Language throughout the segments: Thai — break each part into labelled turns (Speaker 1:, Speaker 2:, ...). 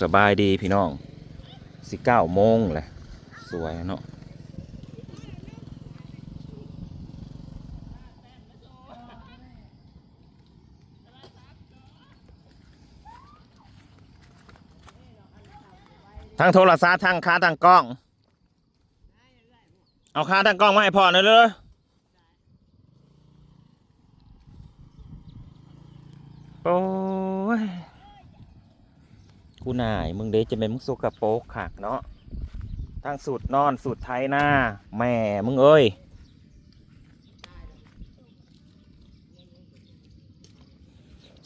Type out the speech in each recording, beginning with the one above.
Speaker 1: สบายดีพี่น้องสิเก้าโมงแหละสวยเนาะทั้งโทรศัพท์ทั้งค้าทั้งกล้อง เอาค้าทั้งกล้องมาให้พ่อหน่อยเลยโอ้ย กูนายมึงเด้จะเป็นมึงสกปกขากเนาะทั้งสูตรนอนสูตรไทยหน้าแม่มึงเอ้ย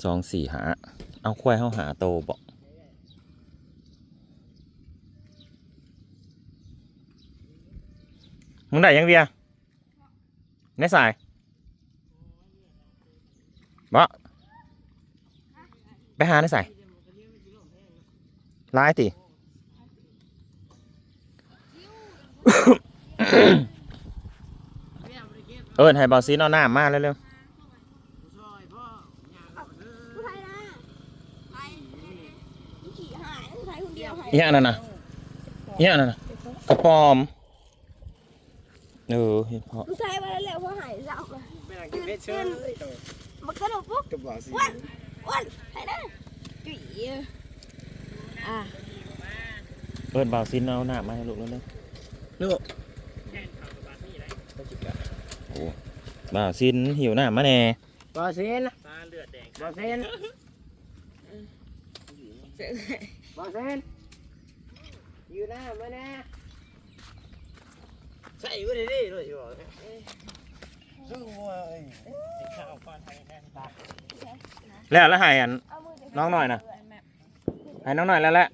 Speaker 1: สองสี่หาเอาควายเข้าหาโตบอกมึงได้ยังเบียร์ในสายบ่ไปหาในสาย ร้ายติ เอิญให้บอซีนเอาหน้ามาเร็ว
Speaker 2: ผู้ไทยนะไทยขี่หายผู้ไทยคนเดียวหาย
Speaker 1: ๆเฮียนั่นน่ะเฮียนั่นน่ะกระปอม เออเห็นพอ
Speaker 2: ผู้ไทยมาแล้วเพราะหายเศร้าเลย
Speaker 3: ไม่นางกินเวชเชอร์
Speaker 2: มันกระโดดปุ๊บ
Speaker 3: กับบ่าวสี
Speaker 2: อ้วนอ้วนไทยนะจุ๋ย อะ
Speaker 1: เอิญบอซีนเอาหน้ามาให้ลูกเร็ว
Speaker 3: ลูก
Speaker 1: ๆโอ้บอซีนหิวหน้ามาแน่
Speaker 3: บ่าวเซน
Speaker 4: ตาเลือดแดง
Speaker 3: บ่าวเซนบ่าวเซนอยู่หน้ามาแน่ใส่อยู่ดิดิเลยอยู่สู้เว้ย
Speaker 4: ข้าวก้อนไทยแน่ตา
Speaker 1: แล้วแล้วให้อัน
Speaker 2: เอามือ
Speaker 1: น้องหน่อยนะ ให้น้องหน่อยแล้วแหละ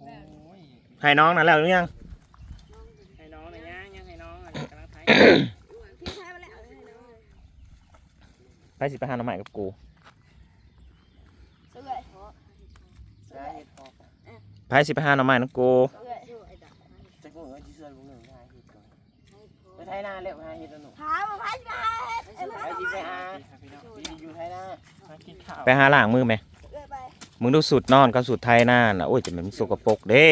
Speaker 4: โอ้ย
Speaker 1: ให้น้องนั่นแล้วหรือยัง
Speaker 4: ให้น้องหน่อยย่างยังให้น้องอะกำลังไทย
Speaker 2: พี่ไทยมาแล้วให้น้อง
Speaker 1: ไปสิไปหาหน้องใหม่กับกู
Speaker 2: สวย
Speaker 3: ใช่พอ
Speaker 1: ไปสิไปหาหน้องใหม่น้องกู
Speaker 2: สวย
Speaker 3: จะกูเอ้ยที่เสื้อลุงหนึ่งหาเห็ดก่อนไปไทยนาเร็วหาเห็ดแล้วหนู
Speaker 2: พามาพันมาเอ้ยมา
Speaker 3: ไปที่ไปหา
Speaker 4: พี่น้อง
Speaker 3: ที่อยู่ไทยนา
Speaker 4: มากินข้าว
Speaker 1: ไปหาล้างมือไหม
Speaker 2: เลยไป
Speaker 1: มึงดูสูตรนอนกับสูตรไทยหน้านะโอ้ยจะเป็นสกปรกเด้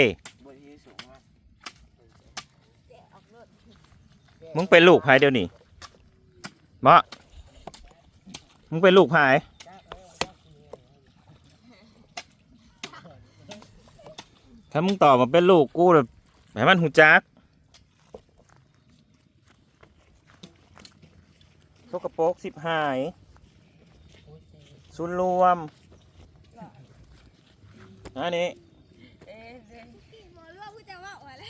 Speaker 1: มึงเป็นลูกพายเดี๋ยวนี่บ่มึงเป็นลูกพายถ้ามึงตอบมาเป็นลูกกูแบบให้มันหูจักสกปรกสิบหายศูนย์รวม อันนี้
Speaker 2: เอ๊ะหมอรู้ว่ากูจะว่าอะไร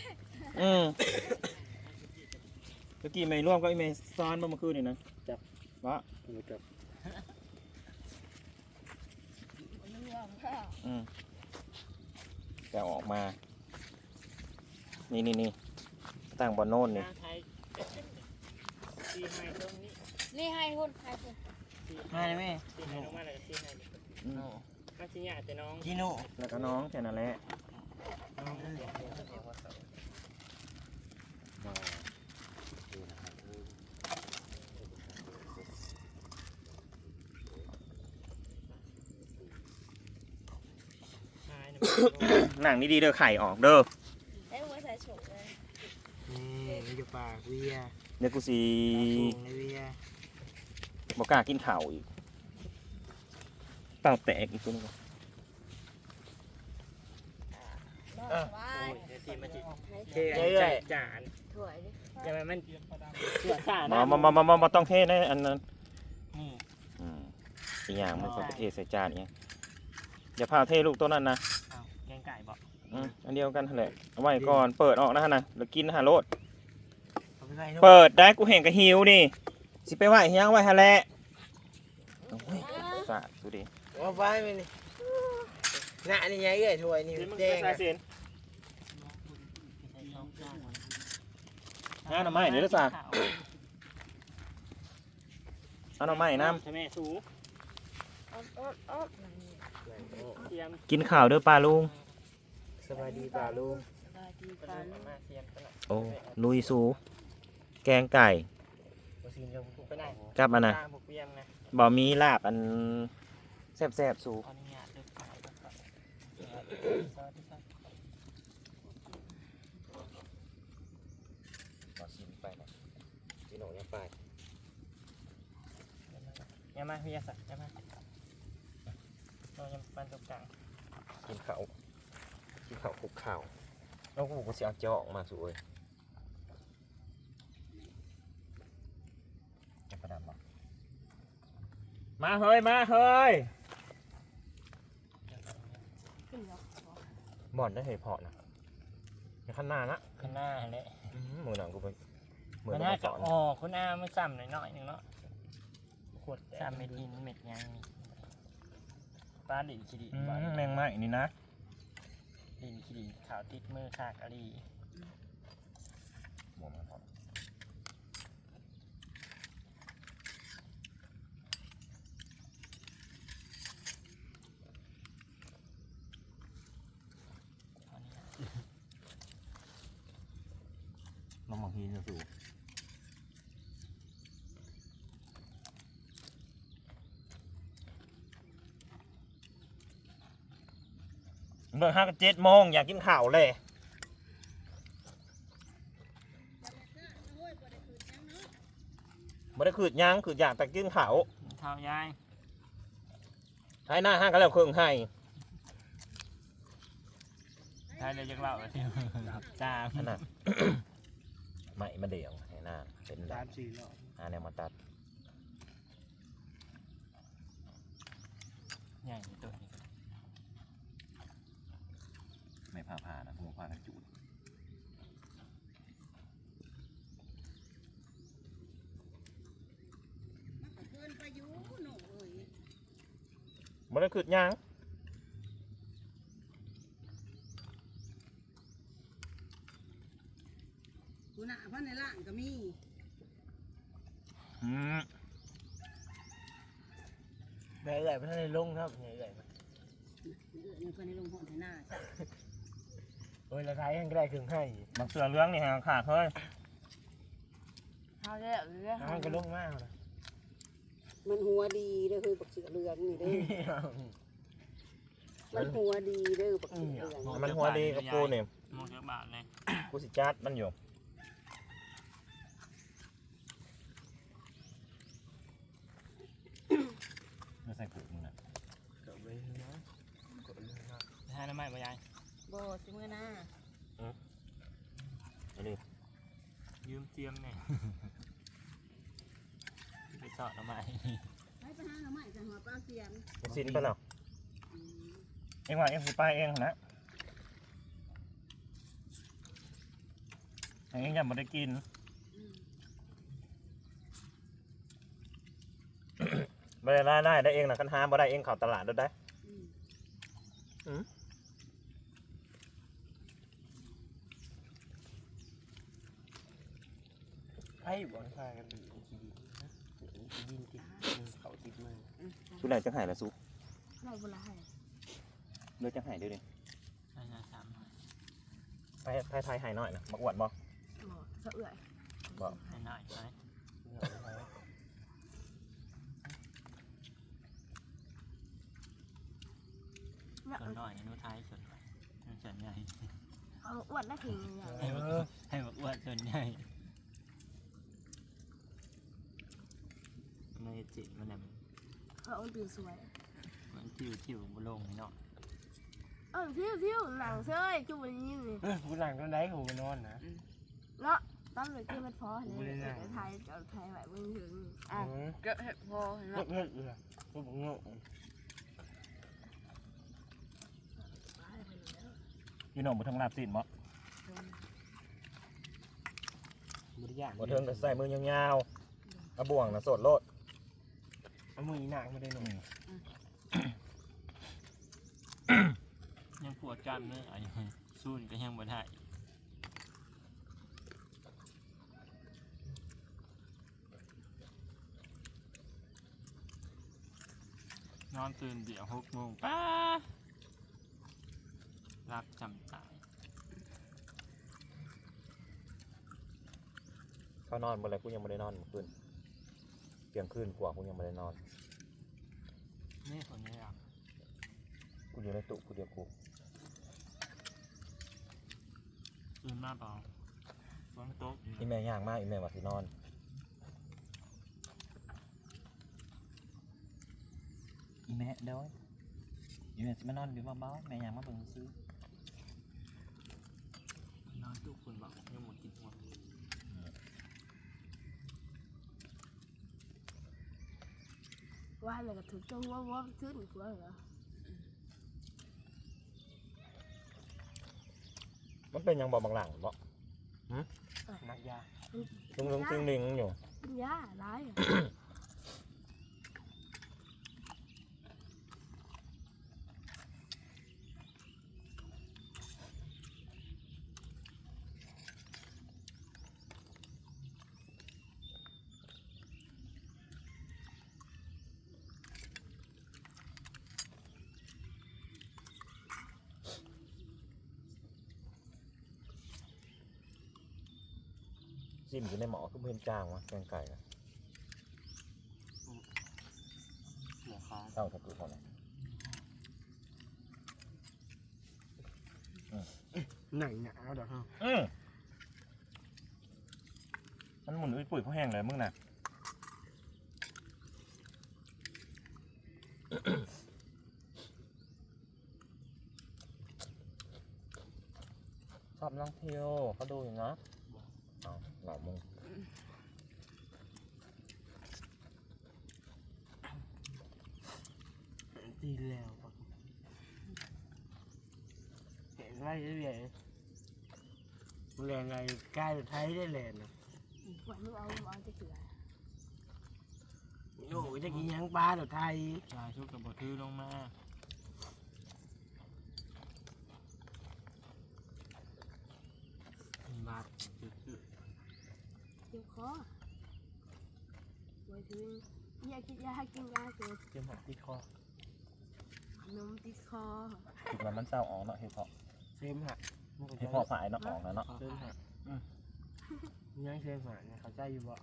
Speaker 1: อืมเมื่อกี้ไม่ร่วมก็อีเมซ้อนมาเมื่อคืนนี่นะจับวะ
Speaker 3: กับ
Speaker 1: อืมแต่ออกมา นี่นี่นี่ตั้งบอลโน่นนี่
Speaker 4: ไทยซีไฮตรงนี้
Speaker 2: นี่ให้คนให้คน
Speaker 3: มาเลยแม่
Speaker 4: ซีไฮลงมาเลยซีไฮ
Speaker 1: อืม
Speaker 4: มาซีหยาแต่น้อง
Speaker 3: กิโน่
Speaker 1: แล้วก็น้องแค่นั้นแหละหนังนี่ดีเด้อไข่ออกเด้อ
Speaker 2: ให้หัวใส่ฉุกเลย
Speaker 3: นี่มันอยู่ปากเวีย
Speaker 1: เดี๋ยวกูสี
Speaker 3: ปากสูงเลยเวีย
Speaker 1: บอกกล้ากินข่าวอีก เต่าแตกอีกตัวนึง
Speaker 2: นอนสบาย
Speaker 4: เดี๋ยวซีมาจิ
Speaker 3: เท่เรื่อย
Speaker 4: จาน
Speaker 2: ถวยดิ
Speaker 4: อย่ามามันเสือขา
Speaker 1: มามามามามามาต้องเทนะอันนั้น
Speaker 4: นี่
Speaker 1: อืมอีกอย่างมันก็เทใส่จานอย่างเงี้ยอย่าพาเทลูกตัวนั้นนะ
Speaker 4: เอาแกงไก่บอก
Speaker 1: อืมอันเดียวกันนั่นแหละเอาไว้ก่อนเปิดออกนะฮะนะแล้วกินฮะโลด
Speaker 3: เอาไปไว้โน่
Speaker 1: เปิดได้กูเห็นกับหิวนี่สิไปไหวเฮียงไหวฮะแหละโอ้ยสาดดูดิ
Speaker 3: เอาไปไปนี่หน้านี่ไงเอ้ยถ้วยนี่
Speaker 1: เดี๋ยวมึง
Speaker 3: แด
Speaker 1: ไป
Speaker 3: ง
Speaker 1: ใส่
Speaker 3: อะ
Speaker 1: เสียนงานหน่อไม้เดี๋ยวจะสาดเอาหน่อไม้น้
Speaker 4: ใช่ไหมสู
Speaker 2: อ๊อบอ๊อบอ๊อบ
Speaker 4: เตรียมำ
Speaker 1: กินข้าวเด้อปลาลุง
Speaker 3: สบายดีป่าลุง
Speaker 2: สบายดี
Speaker 4: กระ
Speaker 2: กัน
Speaker 4: ดูกมาเตรียมกันหน่อย
Speaker 1: โอ้ลุยสู แกงไก่
Speaker 3: บ่ซีนจะ
Speaker 4: ไปไหน
Speaker 1: กับอันน่ะ
Speaker 4: ตาบุกเบียงนะ
Speaker 1: บ่มีลาบอัน แซ่บๆสู
Speaker 4: ขออนุญาตเลือกไก่ก่อนสวัสดีครับ
Speaker 1: บอชิมไปนะจีโน่ยังไป
Speaker 4: ยามาพี่ยาสักยามาเรายังปันตรงกลาง
Speaker 1: กินข้าวกินข้าวคลุกข้าวแล้วกูก็จะเอาเจาะออกมาสวยจะประดับหรอ
Speaker 4: มาเฮ้ยมาเฮ้ย
Speaker 2: ขึ้นแล้ว
Speaker 1: บ่อนได้เหยเพาะนะในขั้นหน้านะ
Speaker 4: ข้างหน้าเลย
Speaker 1: อื้อหือมือหนังกูไปมือ
Speaker 4: มัน
Speaker 1: หนั
Speaker 4: น่าง
Speaker 1: ส
Speaker 4: จะ
Speaker 1: อน
Speaker 4: ออกคุณอาไม่ซ้ำหน่อยหน่อยหนึงเนาะขวดซ้ำเม็ดอินเม็ดยังนี่ปลาดินขี้ดิน
Speaker 1: อื้อ
Speaker 4: ปลา
Speaker 1: หือแมงไม้นี่นะ
Speaker 4: ดินขี้ดินขาวติดมือขากอะดี
Speaker 1: หมวมันพอ
Speaker 4: เอานี่นะ
Speaker 1: น้องบางทีจะสูเลิกห้ากับเจ็ดโมงอยากกินข้าวเลยไม่ได้ขืดหยังขืดอยากแต่กินข้าว
Speaker 4: เท้ายาย
Speaker 1: ให้หน้าห้างก็แล้วเครื่องให้
Speaker 4: ทายเลยจักเล่าที่จ้า
Speaker 1: ขนาด ไม่มาเดี่ยวให้หน้าเป็นแบ
Speaker 4: สา
Speaker 1: บ
Speaker 4: มสี่รอบ
Speaker 1: หาแนวมาตัด
Speaker 4: ใหญ่ตัวนี้
Speaker 1: ไม่ผ่าผ่านะหัวผ่ากันจูด
Speaker 5: เพิ่นไปอยู่หนูเอ้ย
Speaker 1: ไม่ได้ขืดหยัง
Speaker 5: กูน่ะเพันในล่างก็มี
Speaker 1: อืม
Speaker 4: แม่เอื่อยไป ท่านในลงครับแม่เอื่อยมา
Speaker 5: เออยังเพิ่นในลงห้องไถนาจ้ะ
Speaker 4: โอ้ยละท้ายยังได้ถึงให้
Speaker 1: บางเสือเรื่องนี่ฮะขาดเฮ้ย
Speaker 2: เอาแล้วเรือ
Speaker 4: น้ำก็ลงมากนะ
Speaker 5: มันหัวดีเด้อเฮ้ยบักเสือเหลืองนี่เด้อมันหัวดีเด้อบักเสือเหลือง
Speaker 1: มันหัวดีกับกูเนี่ย
Speaker 4: มองจากบาทเลย
Speaker 1: กูสิจัดมันอยู่ไม่ใส่กูมึงนะ
Speaker 4: เกิดไปนะกดเลย นะทานน้ำมันมายาย
Speaker 5: บ่สิมื้อหน้า
Speaker 1: อันนี้
Speaker 4: ยืมเตรียมเนี่ยไปเจาะน้ำมัน
Speaker 5: ไปไปหาหน่อไม้จังหัวปลาเสียม
Speaker 1: มันสิ้นไปแล้ว
Speaker 5: อืม
Speaker 1: เอ็งว่าเอ็งสิไปเองนะเอ็งยังไม่ได้กิน
Speaker 5: อืม
Speaker 1: ไม่ได้ได้ได้เองนะคันหาบ่ได้เองเข่าตลาดด้วยได้
Speaker 5: อืม
Speaker 4: ให้บอล พากันดีขี้ดินนะขี้ดินติดมือเขาติดมือ
Speaker 1: ชุดไหนจังหายละซุ
Speaker 2: เราเวลาให้
Speaker 1: เลือกจังหายด้วยดิ
Speaker 4: ใช่ใช่สาม
Speaker 1: ไปไทยไทยหายหน่อยนะมาอวดบ่
Speaker 2: บอกสะเอื่อย
Speaker 1: บอก
Speaker 4: ให้หน่อยไหมส่วนหน่อยนู้ท้ายส่วนหน่ส่วนใหญ่
Speaker 2: เอาอวนได้ถึงอย่าง
Speaker 4: ให้บอกให้อว่าส่วนใหญ่ใน จิตมันแบบ
Speaker 2: เขาเอาตื่นสวย
Speaker 4: มันทิวทิวบลงเนาะ
Speaker 2: เออพิ้วพิ้วหลังเซ้ยจุ่มยิ้มนี่
Speaker 4: เออผู้หลังก็ได้หูนอนนะ
Speaker 2: เนาะตั้มเลยกินมันพอเนี่ยเอกไทยเอาไทยไว้มึงถึงอะเก็บเห็ดพอเห็นไหม
Speaker 4: เงอะเงอะพวกเงอะ
Speaker 1: อยู่หนองบุทงลาบสินบ่
Speaker 4: บริยาก
Speaker 1: บุเทิงก็ใส่มือยาวๆเอาบ่วงนะโสดโลด
Speaker 4: เอามือหนักไม่ได้หนุ่มยังปวดกล้ามเนื้ออยู่สู้นี่ก็ยังบ่ได้นอนตื่นเดี๋ยวหกโมงป้ารักจำตาย
Speaker 1: เขานอนบ่เลยกูยังไม่ได้นอนเมื่อคืนเที่ยงคืนกว่ากูยังไม่ได้นอน
Speaker 4: นี่คนนี้อะ
Speaker 1: กูอยู่ในตุกูเดียวกู
Speaker 4: ตื่นมาเปล่าฝนตก
Speaker 1: อีแม่ย่างมากอีแม่ว่าสินอนอีแม่เด้อยอีแม่สิมานอนอยู่เบาๆแม่ย่างมาเบิ่งซื้อน
Speaker 4: อนทุกคนบอกยังหมดกินหมด
Speaker 2: ว่าเลยก็ถึงจังว่าว่าขึ้นกว่าเหรอ
Speaker 1: มันเป็นหยังบ่บางหลังบ่
Speaker 4: นักยา
Speaker 1: ลุงลุงตึงลิงอยู่
Speaker 2: กินยาร้ายอะ
Speaker 1: จิ้มอยู่ในหมอคือเพิ่นจางวะแกงไก่นะ
Speaker 4: หัวขา
Speaker 1: เต้าตะกุก่อนนะ
Speaker 3: หนังหนาวเด้อฮะ
Speaker 1: อืมมันหมุนอุ้ยปุ๋ยเพราะแห้งเลยมึงน่ะชอบน้องเที่ยวเขาดูอยู่นะเอาเหล่ามึง
Speaker 3: ตีแล้วปะเห็นไรเรื่อยๆแรงไงกล้าจะไทยได้แลนนะ
Speaker 2: วันนี้เอาเอาจะเกลือ
Speaker 3: โอ้ยจะกินหยังปลาเดี๋ยวไทย
Speaker 4: ชายชุกกับบทือลงมา
Speaker 3: มา
Speaker 4: คือคือ
Speaker 2: เจ็บคอไว้ถึงอยากกินยากินยาเกิด
Speaker 4: เจ็บหัวที่คอ
Speaker 2: ขนมติดคอ
Speaker 1: จุดว่ามันเศร้าอ๋อกเนาะเฮ้ยเพาะ
Speaker 3: เซมฮะ
Speaker 1: เฮ้ยเพาะฝ่ายเนาะออแล้วเนาะ
Speaker 3: เซมฮะยังเซมฮะเนี่ยเขาใจอยู่บ่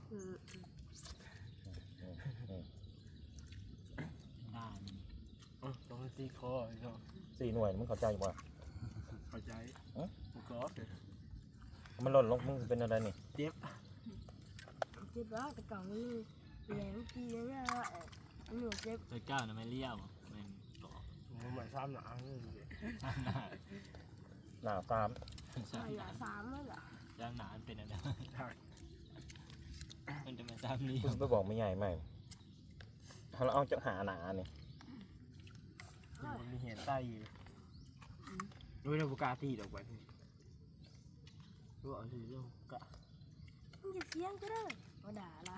Speaker 4: ด้าน
Speaker 3: อ๋อต้องตีคอเนาะ
Speaker 1: สี่หน่วยมึงเข้าใจบ่
Speaker 3: เข้าใจ
Speaker 1: เอ๊ะ
Speaker 3: กูก็
Speaker 1: มันหล่นลงมึงเป็นอะไรนี่
Speaker 3: เจ็บ
Speaker 2: เจ็บแล้วแต่เก่ามันแรงกีเนี่ยอันนี้เจ็บ
Speaker 4: เจ้าเจ้าน่ะไม่เลี้ยวมันเกาะ
Speaker 3: มันเหมือนซ้ำหนังเลย
Speaker 4: ซ้ำหนา
Speaker 1: หนาวตาม
Speaker 2: ใช่ละสามแล้วล่ะ
Speaker 4: ซ้ำหนามันเป็นอะไรมันจะมาซ้ำเลี้ย
Speaker 1: กู
Speaker 4: ว
Speaker 1: สิไปบอกไม่ใหญ่ไหมเราเอาจากหาหนานี่
Speaker 3: มันมีเหตุใต้อยู่ด้วยเราบุกล้าตีดอกไปรู้เอาสิลูกกะ
Speaker 2: มึงจะเสียงก็ได้ มาด่าอะไร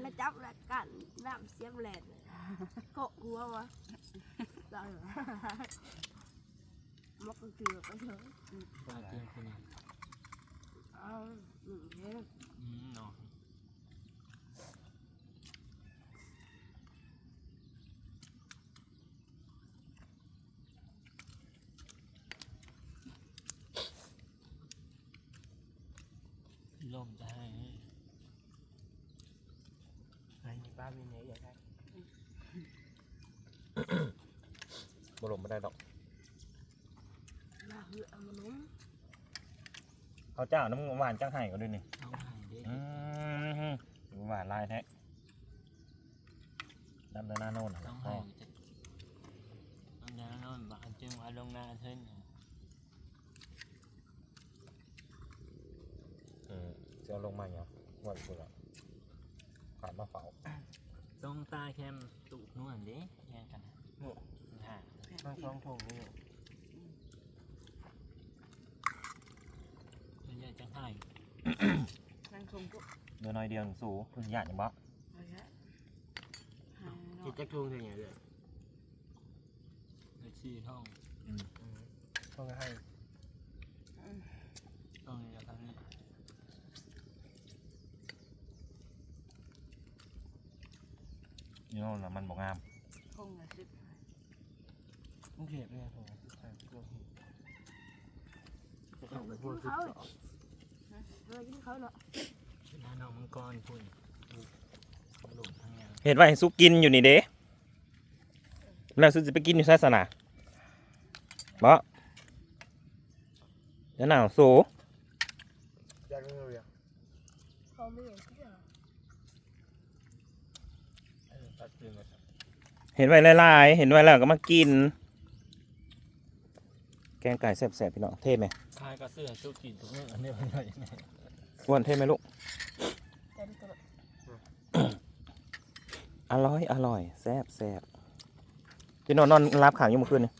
Speaker 2: แล้วจับแล้วกันน้ำเสียมแหลนเกาะหัววะได้เหรอมกเกลือไปเถอะ
Speaker 4: ปลาเจียวคุณ
Speaker 2: เอาหนึ่งเทป
Speaker 4: อืมเนาะลมจะให้
Speaker 3: ไอ้บ้า มีเนี้ยอยากได้
Speaker 1: บ่ลงไม่ได้ดอก
Speaker 2: มาเหือเอามานุ่ม
Speaker 1: เขาเจ้าน้ำหวานจังไห้ก็ด้วยนี่
Speaker 4: ต้องให้เด็ก
Speaker 1: อืมหวานลายแท้น้ำเดินหน้าโน่น
Speaker 4: ต้
Speaker 1: น่ะ
Speaker 4: อง
Speaker 1: พ่
Speaker 4: ให้
Speaker 1: อ
Speaker 4: จะต้องยาโน่นบางจึงเอาลงหน้าเท่น
Speaker 1: อืมเจ้าลงมาเนี่ยงวดกูละผ่านมาเฝ้า
Speaker 4: ต้องตาแคมตูกนวลเด้แย่งกันหา
Speaker 3: ต้องสองถุงนี่
Speaker 4: มันจะจะให้
Speaker 5: นั่งคงพวก
Speaker 1: เดือนน้อยเดียวหนึ่งสูคุณหยาดยังบ่
Speaker 5: อะไรฮะหา
Speaker 3: จิตจะทุ่งถึงอย่างเดียว
Speaker 4: เอชีท่อง
Speaker 3: ต้องให้
Speaker 4: ต้องนี่แล้วครับนี่
Speaker 1: นี่โน่นน่ะมันบอกงาม
Speaker 5: คงละสิบ
Speaker 3: มึงเก็บเนี่ยผมใส่ตัวจะเอาไปพวก
Speaker 2: กิน
Speaker 3: สิบ
Speaker 2: เขา
Speaker 3: สอง
Speaker 2: เออกินเขาเนาะ
Speaker 4: น้าน้องมังกรคุณหลุมทั้งยัง
Speaker 1: เห็นว่าให้ซุกกินอยู่นี่เด้แล้วซุจะไปกินอยู่ศาสนาบ่เดี๋ยวหนาวสู
Speaker 3: อยากเรียน
Speaker 2: เขาไม่เห็นที่เหรอ
Speaker 4: เออตัดคืนมาครับ
Speaker 1: เห็นไว้หลายๆ เห็นไว้แล้วก็มากิน แกงไก่แซ่บๆพี่น้องเทไหม
Speaker 4: คายก็เสื้อชุดกินทุกมื้ออันนี้มันอะไรยังไง
Speaker 1: อ้วนเทไหมลูก
Speaker 2: แต่ดูตัว
Speaker 1: อร่อยอร่อยแซ่บแซ่บพี่นอนนอนรับขังอยู่เมื่อคืนนี่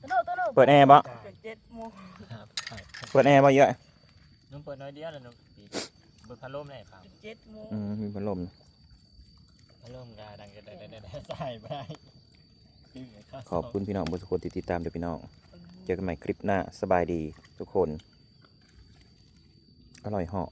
Speaker 2: ตัวโนตัวโน
Speaker 1: เปิดแอร์บ่
Speaker 5: เจ็ดโมง
Speaker 4: ครับใช่
Speaker 1: เปิดแอร์บ่เยอะ
Speaker 4: นุ่มเปิดน้อยเดียวแล้วนุ่มปิดเปิดพัดลมได้ครับ
Speaker 5: เจ็ดโมง
Speaker 1: อืมมีพัดลม
Speaker 4: ร่มกาดังกระได้ได้ได้ได้ใส่ไปข
Speaker 1: อบคุณพี่น้องทุกคนที่ติดตามเดี๋ยวพี่น้อง เจอกันใหม่คลิปหน้าสบายดีทุกคน อร่อยเหาะ